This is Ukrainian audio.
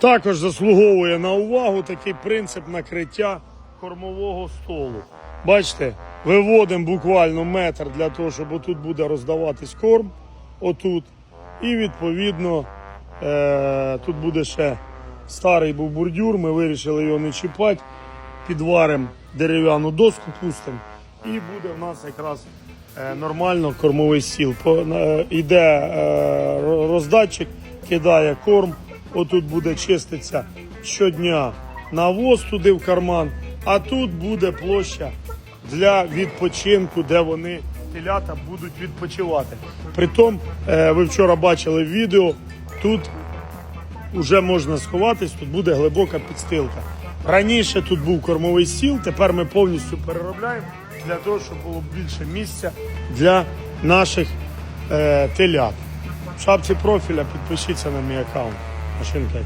Також заслуговує на увагу такий принцип накриття кормового столу. Бачите, виводимо буквально метр для того, щоб отут буде роздаватись корм, отут. І відповідно е, тут буде ще старий був бордюр, ми вирішили його не чіпати, підваримо дерев'яну доску, пустимо, і буде в нас якраз е, нормально кормовий стіл. По, е, іде е, роздатчик, кидає корм, отут буде чиститися щодня навоз туди в карман, а тут буде площа для відпочинку, де вони телята будуть відпочивати. Притом, е, ви вчора бачили відео, тут вже можна сховатись, тут буде глибока підстилка. Раніше тут був кормовий стіл, тепер ми повністю переробляємо для того, щоб було більше місця для наших е, телят. В шапці профіля підпишіться на мій аккаунт. Машинка.